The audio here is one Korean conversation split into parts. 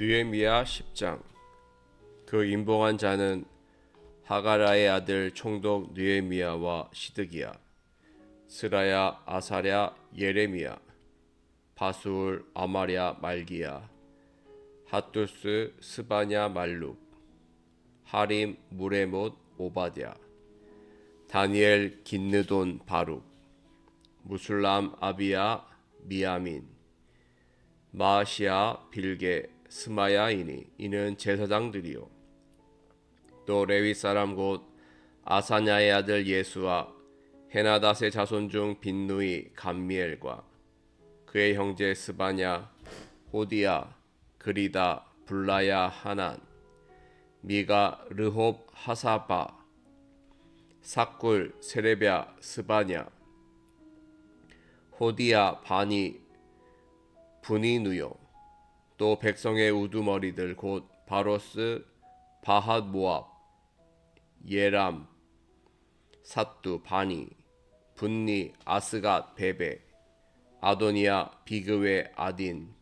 느헤미야 10장. 그 임봉한 자는 하가라의 아들 총독 느헤미야와 시드기야 스라야 아사랴 예레미야 바수울 아마랴 말기야 핫두스 스바냐 말룩 하림 무레못 오바댜 다니엘 긴느돈 바룩 무술람 아비야 미야민 마시아 빌게 스마야이니 이는 제사장들이요. 또 레위 사람 곧 아사냐의 아들 예수와 헤나닷의 자손 중 빈누이 감미엘과 그의 형제 스바냐 호디야 그리다 불라야 하난 미가 르홉 하사바 사꿀 세레랴 스바냐 호디야 바니 분이누요 또 백성의 우두머리들 곧 바로스 바핫 모압 예람 사뚜 바니 분니 아스갓 베베 아도니아 비그웨 아딘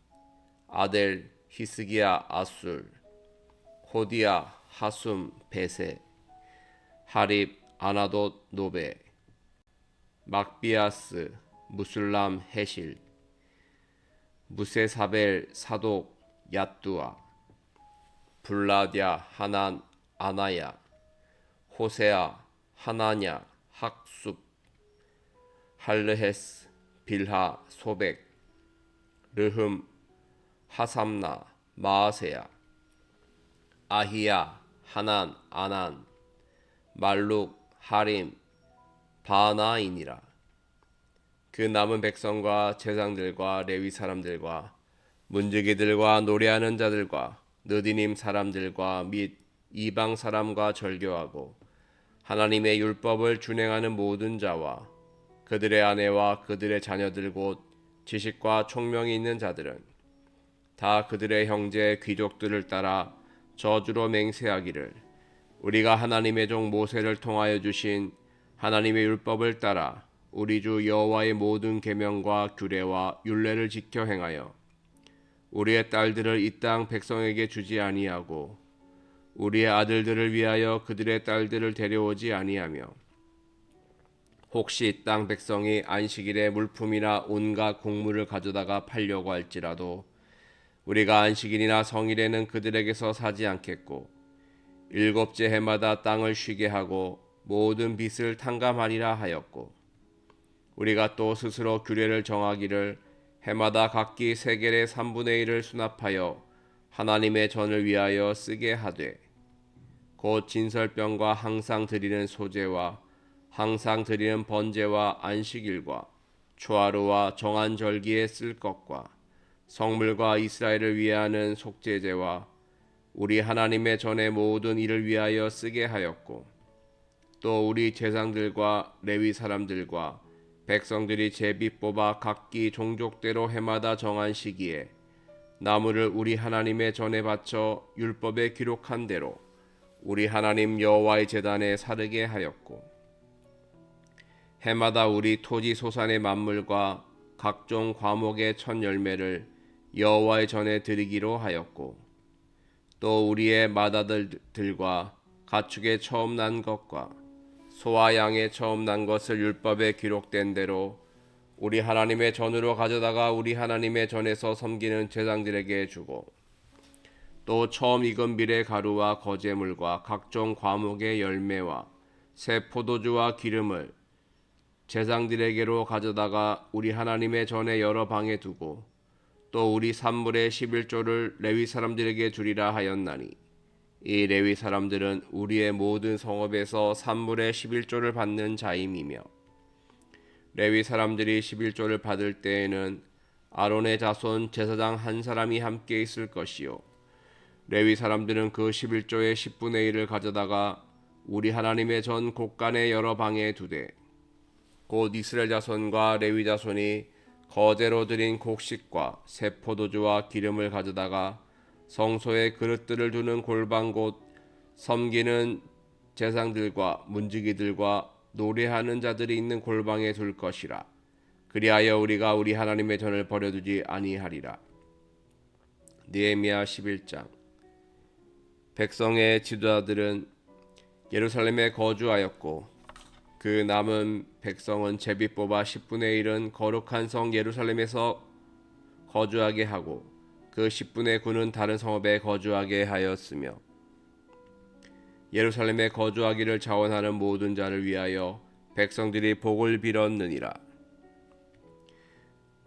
아델 히스기야 아술 호디야 하숨 베세 하립 아나돗 노베 막비아스 무술람 헤실 무세사벨 사독 야뚜아 블라디아 하난 아나야 호세아 하나냐 학숲 할르헤스 빌하 소백 르흠 하삼나 마아세야 아히야 하난 아난 말룩 하림 바나이니라. 그 남은 백성과 제상들과 레위 사람들과 문지기들과 노래하는 자들과 느디님 사람들과 및 이방 사람과 절교하고 하나님의 율법을 준행하는 모든 자와 그들의 아내와 그들의 자녀들 곧 지식과 총명이 있는 자들은 다 그들의 형제 귀족들을 따라 저주로 맹세하기를 우리가 하나님의 종 모세를 통하여 주신 하나님의 율법을 따라 우리 주 여호와의 모든 계명과 규례와 율례를 지켜 행하여 우리의 딸들을 이 땅 백성에게 주지 아니하고 우리의 아들들을 위하여 그들의 딸들을 데려오지 아니하며 혹시 이땅 백성이 안식일에 물품이나 온갖 곡물을 가져다가 팔려고 할지라도 우리가 안식일이나 성일에는 그들에게서 사지 않겠고 일곱째 해마다 땅을 쉬게 하고 모든 빚을 탕감하리라 하였고 우리가 또 스스로 규례를 정하기를 해마다 각기 세겔의 3분의 1을 수납하여 하나님의 전을 위하여 쓰게 하되 곧 진설병과 항상 드리는 소제와 항상 드리는 번제와 안식일과 초하루와 정한 절기에 쓸 것과 성물과 이스라엘을 위하는 속죄제와 우리 하나님의 전의 모든 일을 위하여 쓰게 하였고 또 우리 제상들과 레위 사람들과 백성들이 제비 뽑아 각기 종족대로 해마다 정한 시기에 나무를 우리 하나님의 전에 바쳐 율법에 기록한 대로 우리 하나님 여호와의 제단에 사르게 하였고 해마다 우리 토지 소산의 만물과 각종 과목의 첫 열매를 여호와의 전에 드리기로 하였고 또 우리의 마다들과 가축의 처음 난 것과 소와 양의 처음 난 것을 율법에 기록된 대로 우리 하나님의 전으로 가져다가 우리 하나님의 전에서 섬기는 제장들에게 주고 또 처음 익은 밀의 가루와 거제물과 각종 과목의 열매와 새 포도주와 기름을 제장들에게로 가져다가 우리 하나님의 전에 여러 방에 두고 또 우리 산물의 11조를 레위 사람들에게 주리라 하였나니 이 레위 사람들은 우리의 모든 성읍에서 산물의 11조를 받는 자임이며 레위 사람들이 11조를 받을 때에는 아론의 자손 제사장 한 사람이 함께 있을 것이요 레위 사람들은 그 11조의 10분의 1을 가져다가 우리 하나님의 전 곳간의 여러 방에 두되 곧 이스라엘 자손과 레위 자손이 거제로 드린 곡식과 새 포도주와 기름을 가져다가 성소에 그릇들을 두는 골방 곧 섬기는 제상들과 문지기들과 노래하는 자들이 있는 골방에 둘 것이라. 그리하여 우리가 우리 하나님의 전을 버려두지 아니하리라. 느헤미야 11장. 백성의 지도자들은 예루살렘에 거주하였고 그 남은 백성은 제비 뽑아 10분의 1은 거룩한 성 예루살렘에서 거주하게 하고 그 10분의 9는 다른 성읍에 거주하게 하였으며 예루살렘에 거주하기를 자원하는 모든 자를 위하여 백성들이 복을 빌었느니라.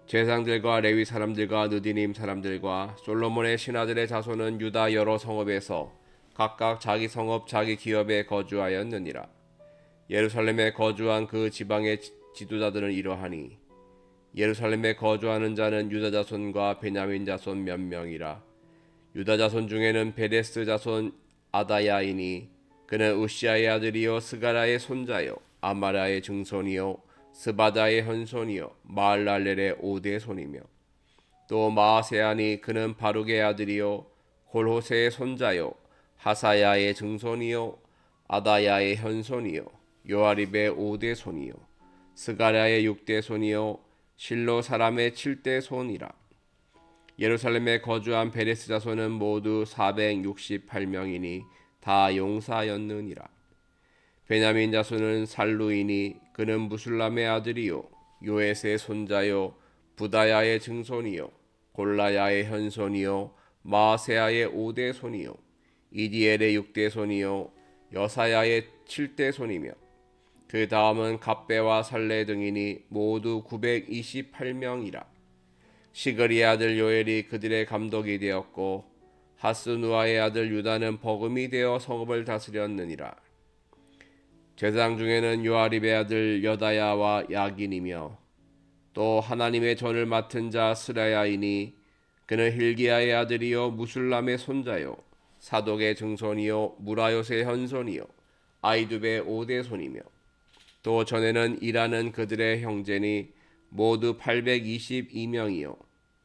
제상들과 레위 사람들과 느디님 사람들과 솔로몬의 신하들의 자손은 유다 여러 성읍에서 각각 자기 성읍 자기 기업에 거주하였느니라. 예루살렘에 거주한 그 지방의 지- 지도자들은 이러하니 예루살렘에 거주하는 자는 유다 자손과 베냐민 자손 몇 명이라. 유다 자손 중에는 베레스 자손 아다야이니 그는 우시아의 아들이요 스가라의 손자요 아마라의 증손이요 스바다의 현손이요 마알랄렐의 오대 손이며 또 마아세아니 그는 바룩의 아들이요 골호세의 손자요 하사야의 증손이요 아다야의 현손이요 요아립의 오대 손이요 스가랴의 육대 손이요 실로 사람의 칠대 손이라 예루살렘에 거주한 베레스 자손은 모두 468명이니 다 용사였느니라. 베냐민 자손은 살루이니 그는 무술람의 아들이요 요에스의 손자요 부다야의 증손이요 골라야의 현손이요 마세야의 오대 손이요 이디엘의 육대 손이요 여사야의 칠대 손이며 그 다음은 갑배와 살레 등이니 모두 928명이라. 시그리의 아들 요엘이 그들의 감독이 되었고 하스누아의 아들 유다는 버금이 되어 성읍을 다스렸느니라. 제사장 중에는 요아립의 아들 여다야와 야긴이며 또 하나님의 전을 맡은 자 스라야이니 그는 힐기야의 아들이요 무술람의 손자요 사독의 증손이요 무라요의 현손이요 아이두베의 오대 손이며 또 전에는 일하는 그들의 형제니 모두 822명이요.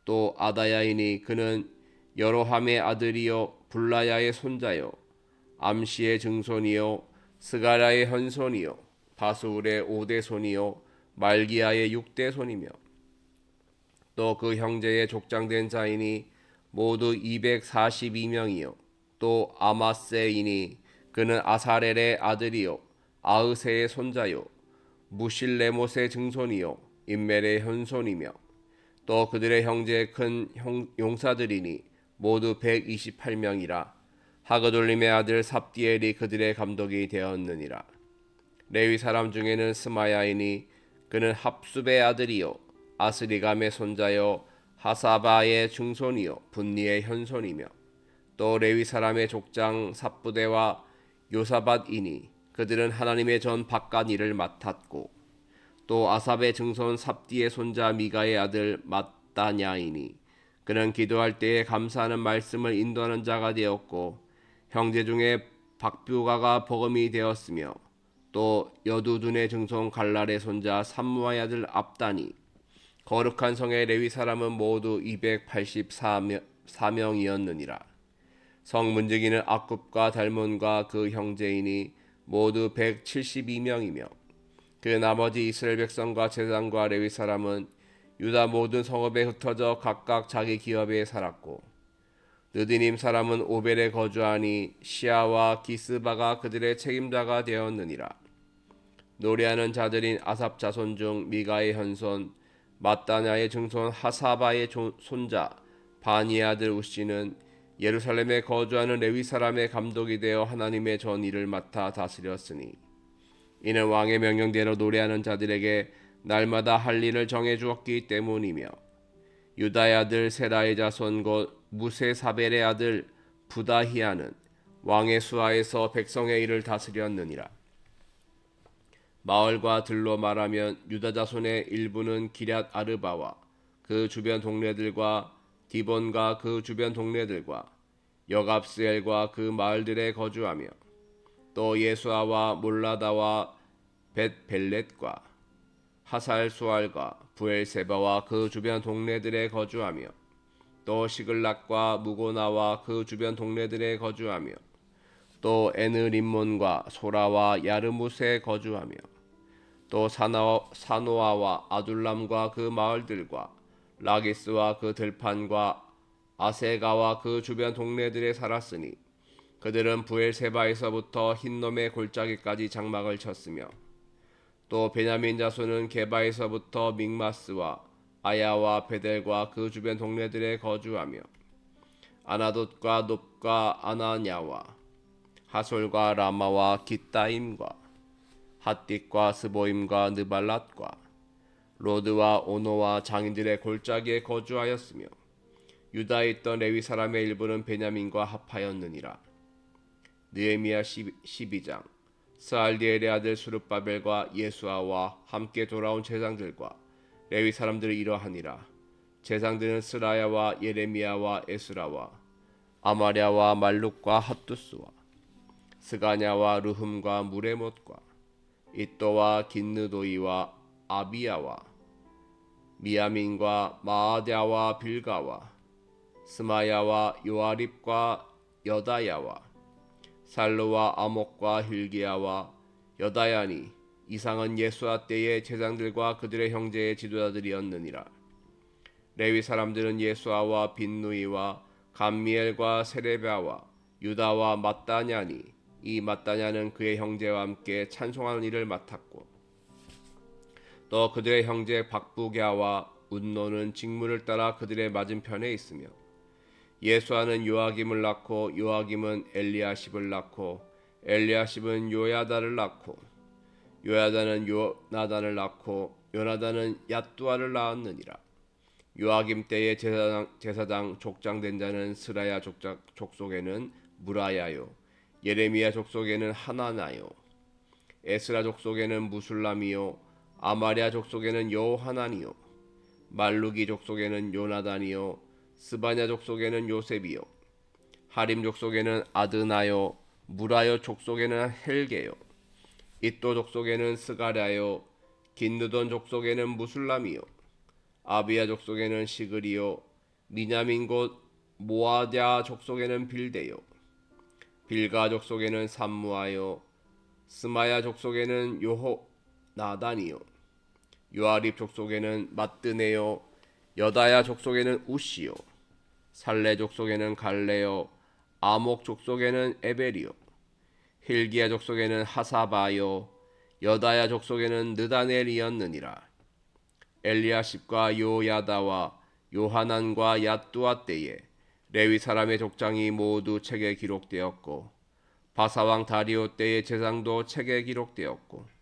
또 아다야이니 그는 여로함의 아들이요 불라야의 손자요 암시의 증손이요 스가라의 현손이요 바수울의 오대 손이요 말기야의 육대 손이며 또 그 형제의 족장된 자이니 모두 242명이요. 또 아마세이니 그는 아사렐의 아들이요 아으세의 손자요 무실레못의 증손이요 인멜의 현손이며 또 그들의 형제의 큰 형, 용사들이니 모두 128명이라. 하그돌림의 아들 삽디엘이 그들의 감독이 되었느니라. 레위 사람 중에는 스마야이니 그는 합숲의 아들이요 아스리감의 손자요 하사바의 중손이요 분니의 현손이며 또 레위 사람의 족장 삽부대와 요사밭이니 그들은 하나님의 전 바깥 일을 맡았고 또 아삽의 증손 삽디의 손자 미가의 아들 mat다냐이니 그는 기도할 때에 감사하는 말씀을 인도하는 자가 되었고 형제 중에 박뷰가가 버금이 되었으며 또 여두둔의 증손 갈랄의 손자 삼무아의 아들 압다니 거룩한 성의 레위 사람은 모두 284명이었느니라. 성 문지기는 아굽과 달몬과 그 형제이니 모두 172명이며 그 나머지 이스라엘 백성과 제사장과 레위 사람은 유다 모든 성읍에 흩어져 각각 자기 기업에 살았고 느디님 사람은 오벨에 거주하니 시아와 기스바가 그들의 책임자가 되었느니라. 노래하는 자들인 아삽 자손 중 미가의 현손 마따냐의 증손 하사바의 조- 손자 바니의 아들 우시는 예루살렘에 거주하는 레위 사람의 감독이 되어 하나님의 전 일을 맡아 다스렸으니 이는 왕의 명령대로 노래하는 자들에게 날마다 할 일을 정해 주었기 때문이며 유다의 아들 세라의 자손 곧 무세 사벨의 아들 부다히아는 왕의 수하에서 백성의 일을 다스렸느니라. 마을과 들로 말하면 유다 자손의 일부는 기럇 아르바와 그 주변 동네들과 디본과 그 주변 동네들과 여갑스엘과 그 마을들에 거주하며 또 예수아와 몰라다와 벳벨렛과 하살수알과 부엘세바와 그 주변 동네들에 거주하며 또 시글락과 무고나와 그 주변 동네들에 거주하며 또 에느림몬과 소라와 야르무스에 거주하며 또 사노아와 아둘람과 그 마을들과 라기스와 그 들판과 아세가와 그 주변 동네들에 살았으니 그들은 부엘세바에서부터 흰놈의 골짜기까지 장막을 쳤으며 또 베냐민 자손은 게바에서부터 믹마스와 아야와 베델과 그 주변 동네들에 거주하며 아나돗과 높과 아나냐와 하솔과 라마와 기타임과 핫빛과 스보임과 느발랏과 로드와 오노와 장인들의 골짜기에 거주하였으며 유다에 있던 레위 사람의 일부는 베냐민과 합하였느니라. 느헤미야 12장 스알디엘의 아들 수르바벨과 예수아와 함께 돌아온 제상들과 레위 사람들이 이러하니라. 제상들은 스라야와 예레미야와 에스라와 아마랴와 말룩과 핫두스와 스가냐와 르흠과 무레못과 이또와 긴느도이와 아비야와 미야민과 마아랴와 빌가와 스마야와 요아립과 여다야와 살루와 아목과 힐기야와 여다야니 이상은 예수아 때의 제장들과 그들의 형제의 지도자들이었느니라. 레위 사람들은 예수아와 빈누이와 감미엘과 세레바와 유다와 마따냐니 이 마따냐는 그의 형제와 함께 찬송하는 일을 맡았고 또 그들의 형제 박부갸와 운노는 직무를 따라 그들의 맞은편에 있으며 예수아는 요아김을 낳고 요아김은 엘리야십을 낳고 엘리야십은 요야다를 낳고 요야다는 요나단을 낳고 요나단은 얏두아를 낳았느니라. 요아김 때의 제사장, 제사장 족장된 자는 스라야 족장, 족속에는 무라야요 예레미야 족속에는 하나나요 에스라 족속에는 무술람이요 아마랴 족속에는 여호하나니요 말루기 족속에는 요나단이요 스바냐 족속에는 요셉이요 하림 족속에는 아드나요 무라요 족속에는 헬게요 이또 족속에는 스가랴요 긴느돈 족속에는 무술람이요 아비야 족속에는 시그리요 미냐민 곧 모아랴 족속에는 빌데요 빌가 족속에는 삼무아요 스마야 족속에는 요호 나단이요. 요아립 족속에는 마뜨네요. 여다야 족속에는 우시요. 살레 족속에는 갈레요. 아목 족속에는 에벨이요. 힐기야 족속에는 하사바요. 여다야 족속에는 느다넬이었느니라. 엘리야십과 요야다와 요하난과 얏두아 때에 레위 사람의 족장이 모두 책에 기록되었고 바사왕 다리오 때의 제상도 책에 기록되었고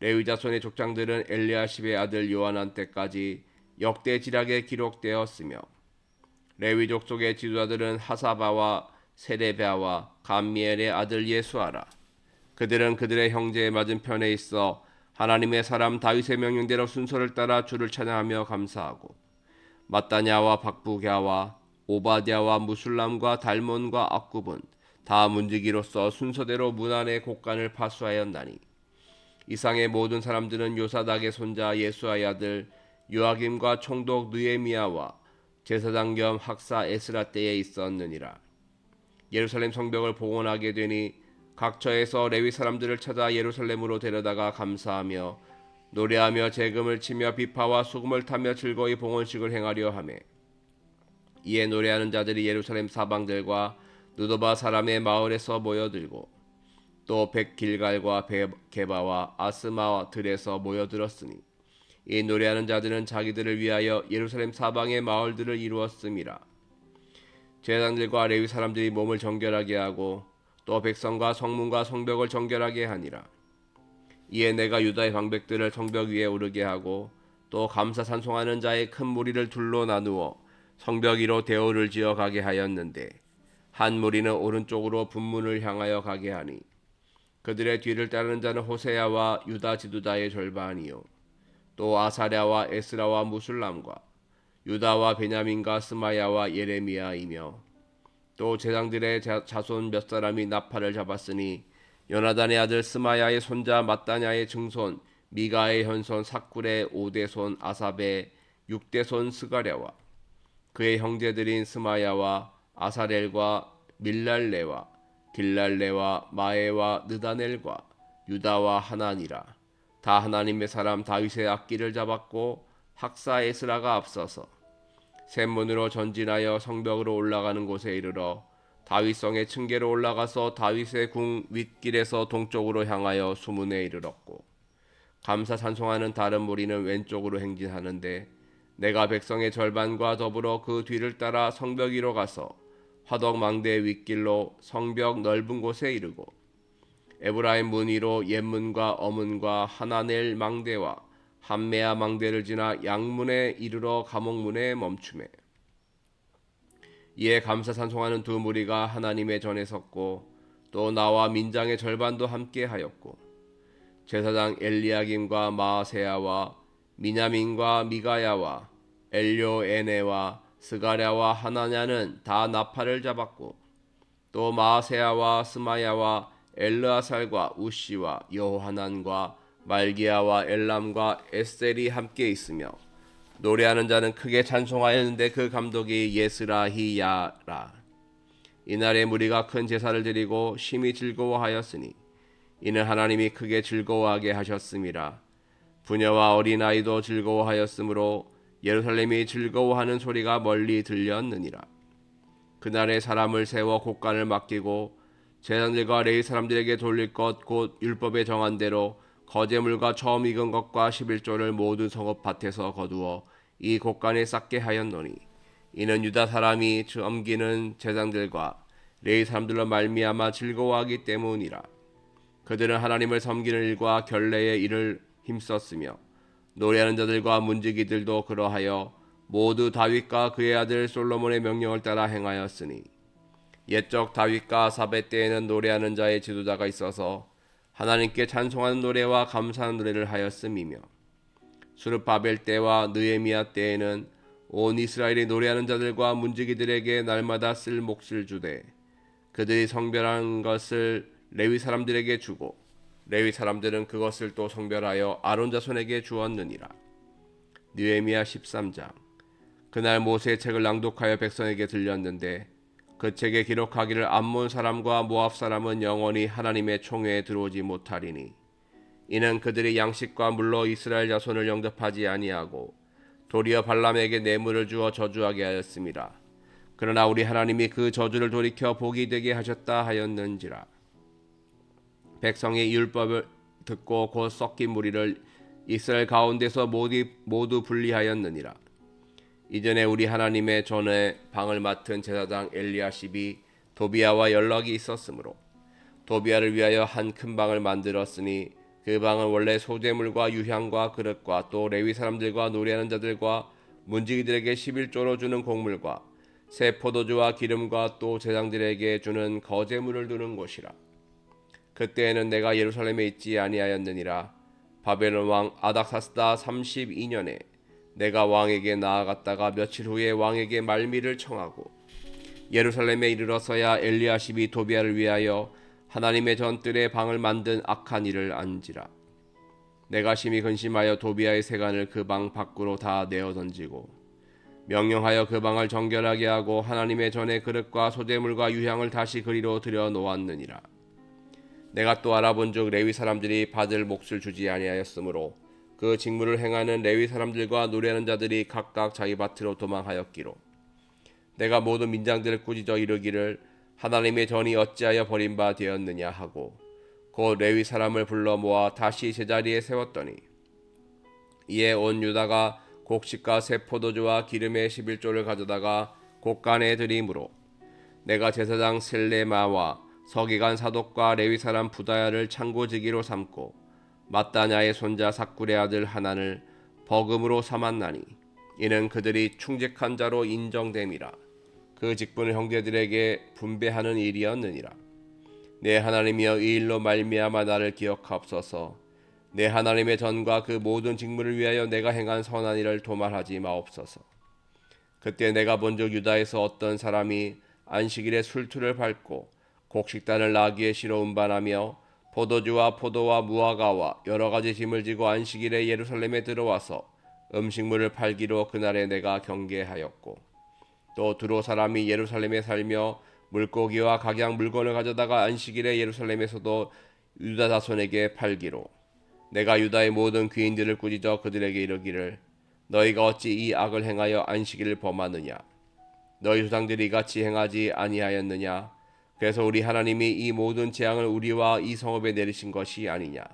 레위 자손의 족장들은 엘리야십의 아들 요하난 때까지 역대지락에 기록되었으며 레위 족속의 지도자들은 하사바와 세레베아와 감미엘의 아들 예수아라. 그들은 그들의 형제의 맞은편에 있어 하나님의 사람 다윗의 명령대로 순서를 따라 주를 찬양하며 감사하고 마따냐와 박부갸와 오바댜와 무술람과 달몬과 악굽은 다 문지기로서 순서대로 문 안의 곡간을 파수하였나니 이상의 모든 사람들은 요사닥의 손자 예수아의 아들 요아김과 총독 느에미야와 제사장 겸 학사 에스라 때에 있었느니라. 예루살렘 성벽을 복원하게 되니 각처에서 레위 사람들을 찾아 예루살렘으로 데려다가 감사하며 노래하며 재금을 치며 비파와 수금을 타며 즐거이 봉헌식을 행하려 하매 이에 노래하는 자들이 예루살렘 사방들과 누도바 사람의 마을에서 모여들고 또 백길갈과 게바와 아스마와 들에서 모여들었으니 이 노래하는 자들은 자기들을 위하여 예루살렘 사방의 마을들을 이루었음이라. 제사장들과 레위 사람들이 몸을 정결하게 하고 또 백성과 성문과 성벽을 정결하게 하니라. 이에 내가 유다의 방백들을 성벽 위에 오르게 하고 또 감사 찬송하는 자의 큰 무리를 둘로 나누어 성벽 위로 대오를 지어 가게 하였는데 한 무리는 오른쪽으로 분문을 향하여 가게 하니 그들의 뒤를 따르는 자는 호세야와 유다 지도자의 절반이요. 또 아사랴와 에스라와 무술람과 유다와 베냐민과 스마야와 예레미야이며 또 제장들의 자손 몇 사람이 나팔을 잡았으니 요나단의 아들 스마야의 손자 마따냐의 증손 미가의 현손 사쿨의 오대손 아삽의 육대손 스가랴와 그의 형제들인 스마야와 아사렐과 밀랄레와 길랄레와 마에와 느다넬과 유다와 하나니라. 다 하나님의 사람 다윗의 악기를 잡았고 학사 에스라가 앞서서 샘문으로 전진하여 성벽으로 올라가는 곳에 이르러 다윗성의 층계로 올라가서 다윗의 궁 윗길에서 동쪽으로 향하여 수문에 이르렀고 감사 찬송하는 다른 무리는 왼쪽으로 행진하는데 내가 백성의 절반과 더불어 그 뒤를 따라 성벽 위로 가서 화덕 망대 윗길로 성벽 넓은 곳에 이르고 에브라임 문 위로 옛문과 어문과 하나넬 망대와 한메아 망대를 지나 양문에 이르러 감옥문에 멈추매. 이에 감사 찬송하는 두 무리가 하나님의 전에 섰고 또 나와 민장의 절반도 함께 하였고 제사장 엘리야김과 마세야와 미냐민과 미가야와 엘료에네와 스가랴와 하나냐는 다 나팔을 잡았고 또 마세야와 스마야와 엘르아살과 우시와 여호하난과 말기야와 엘람과 에셀이 함께 있으며 노래하는 자는 크게 찬송하였는데 그 감독이 예스라히야라. 이날에 무리가 큰 제사를 드리고 심히 즐거워하였으니 이는 하나님이 크게 즐거워하게 하셨음이라. 부녀와 어린아이도 즐거워하였으므로 예루살렘이 즐거워하는 소리가 멀리 들렸느니라. 그날에 사람을 세워 곡간을 맡기고 제사장들과 레위 사람들에게 돌릴 것 곧 율법에 정한 대로 거제물과 처음 익은 것과 11조를 모든 성읍 밭에서 거두어 이 곡간에 쌓게 하였노니 이는 유다 사람이 섬기는 제사장들과 레위 사람들로 말미암아 즐거워하기 때문이라. 그들은 하나님을 섬기는 일과 결례의 일을 힘썼으며 노래하는 자들과 문지기들도 그러하여 모두 다윗과 그의 아들 솔로몬의 명령을 따라 행하였으니 옛적 다윗과 사베 때에는 노래하는 자의 지도자가 있어서 하나님께 찬송하는 노래와 감사하는 노래를 하였음이며 수르바벨 때와 느에미야 때에는 온 이스라엘이 노래하는 자들과 문지기들에게 날마다 쓸 몫을 주되 그들이 성별한 것을 레위 사람들에게 주고 레위 사람들은 그것을 또 성별하여 아론 자손에게 주었느니라. 느헤미야 13장 그날 모세의 책을 낭독하여 백성에게 들렸는데 그 책에 기록하기를 암몬 사람과 모압 사람은 영원히 하나님의 총회에 들어오지 못하리니 이는 그들이 양식과 물로 이스라엘 자손을 영접하지 아니하고 도리어 발람에게 뇌물을 주어 저주하게 하였습니다. 그러나 우리 하나님이 그 저주를 돌이켜 복이 되게 하셨다 하였는지라 백성의 율법을 듣고 곧 섞인 무리를 이스라엘 가운데서 모두, 모두 분리하였느니라. 이전에 우리 하나님의 전에 방을 맡은 제사장 엘리야십이 도비아와 연락이 있었으므로 도비아를 위하여 한 큰 방을 만들었으니 그 방은 원래 소재물과 유향과 그릇과 또 레위 사람들과 노래하는 자들과 문지기들에게 11조로 주는 곡물과 새 포도주와 기름과 또 제장들에게 주는 거제물을 두는 곳이라 그때에는 내가 예루살렘에 있지 아니하였느니라. 바벨론 왕 아닥사스다 32년에 내가 왕에게 나아갔다가 며칠 후에 왕에게 말미를 청하고 예루살렘에 이르러서야 엘리야십이 도비아를 위하여 하나님의 전뜰에 방을 만든 악한 일을 안지라. 내가 심히 근심하여 도비아의 세간을 그 방 밖으로 다 내어 던지고 명령하여 그 방을 정결하게 하고 하나님의 전에 그릇과 소재물과 유향을 다시 그리로 들여 놓았느니라 내가 또 알아본즉 레위 사람들이 받을 몫을 주지 아니하였으므로 그 직무를 행하는 레위 사람들과 노래하는 자들이 각각 자기 밭으로 도망하였기로. 내가 모든 민장들을 꾸짖어 이르기를 하나님의 전이 어찌하여 버림바 되었느냐 하고 곧 레위 사람을 불러 모아 다시 제자리에 세웠더니 이에 온 유다가 곡식과 새 포도주와 기름의 11조를 가져다가 곡간에 들이므로 내가 제사장 셀레마와 서기관 사독과 레위 사람 부다야를 창고지기로 삼고 마따냐의 손자 사꿀의 아들 하나를 버금으로 삼았나니 이는 그들이 충직한 자로 인정됨이라. 그 직분을 형제들에게 분배하는 일이었느니라. 내 하나님이여 이 일로 말미암아 나를 기억하옵소서. 내 하나님의 전과 그 모든 직무를 위하여 내가 행한 선한 일을 도말하지 마옵소서. 그때 내가 본적 유다에서 어떤 사람이 안식일에 술투를 밟고 곡식단을 나귀에 실어 운반하며 포도주와 포도와 무화과와 여러 가지 짐을 지고 안식일에 예루살렘에 들어와서 음식물을 팔기로 그날에 내가 경계하였고 또 두로 사람이 예루살렘에 살며 물고기와 각양 물건을 가져다가 안식일에 예루살렘에서도 유다 자손에게 팔기로 내가 유다의 모든 귀인들을 꾸짖어 그들에게 이르기를 너희가 어찌 이 악을 행하여 안식일을 범하느냐? 너희 조상들이 같이 행하지 아니하였느냐 그래서 우리 하나님이 이 모든 재앙을 우리와 이 성읍에 내리신 것이 아니냐.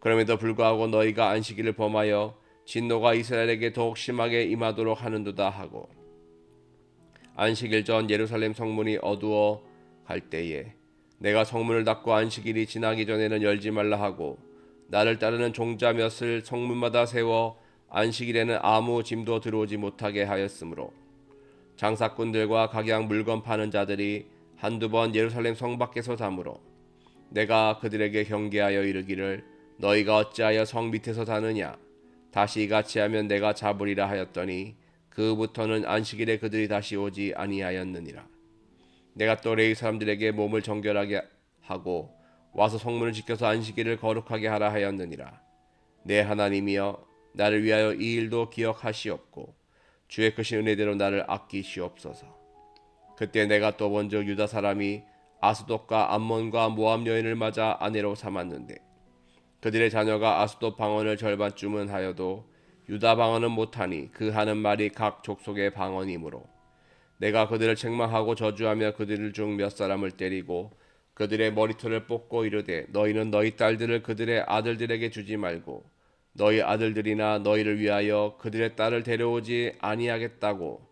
그럼에도 불구하고 너희가 안식일을 범하여 진노가 이스라엘에게 더욱 심하게 임하도록 하는도다 하고 안식일 전 예루살렘 성문이 어두워 갈 때에 내가 성문을 닫고 안식일이 지나기 전에는 열지 말라 하고 나를 따르는 종자 몇을 성문마다 세워 안식일에는 아무 짐도 들어오지 못하게 하였으므로 장사꾼들과 각양 물건 파는 자들이 한두 번 예루살렘 성 밖에서 담으로 내가 그들에게 경계하여 이르기를 너희가 어찌하여 성 밑에서 자느냐? 다시 이같이 하면 내가 잡으리라 하였더니 그부터는 안식일에 그들이 다시 오지 아니하였느니라. 내가 또 레위 사람들에게 몸을 정결하게 하고 와서 성문을 지켜서 안식일을 거룩하게 하라 하였느니라. 내 하나님이여 나를 위하여 이 일도 기억하시옵고 주의 크신 은혜대로 나를 아끼시옵소서 그때 내가 또 먼저 유다 사람이 아스돗과 암몬과 모함 여인을 맞아 아내로 삼았는데 그들의 자녀가 아스돗 방언을 절반쯤은 하여도 유다 방언은 못하니 그 하는 말이 각 족속의 방언이므로 내가 그들을 책망하고 저주하며 그들 중 몇 사람을 때리고 그들의 머리털을 뽑고 이르되 너희는 너희 딸들을 그들의 아들들에게 주지 말고 너희 아들들이나 너희를 위하여 그들의 딸을 데려오지 아니하겠다고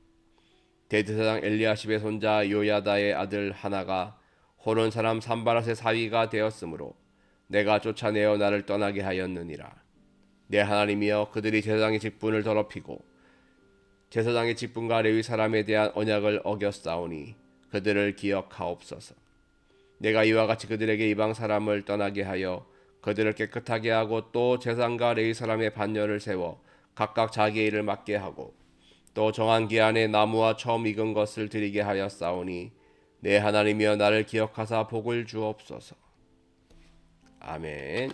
대제사장 엘리야십의 손자 요야다의 아들 하나가 호론 사람 산바라의 사위가 되었으므로 내가 쫓아내어 나를 떠나게 하였느니라 내 하나님이여 그들이 제사장의 직분을 더럽히고 제사장의 직분과 레위 사람에 대한 언약을 어겼사오니 그들을 기억하옵소서. 내가 이와 같이 그들에게 이방 사람을 떠나게 하여 그들을 깨끗하게 하고 또 제사장과 레위 사람의 반열을 세워 각각 자기의 일을 맡게 하고 또 정한 기한에 나무와 처음 익은 것을 드리게 하였사오니 내 하나님이여 나를 기억하사 복을 주옵소서. 아멘.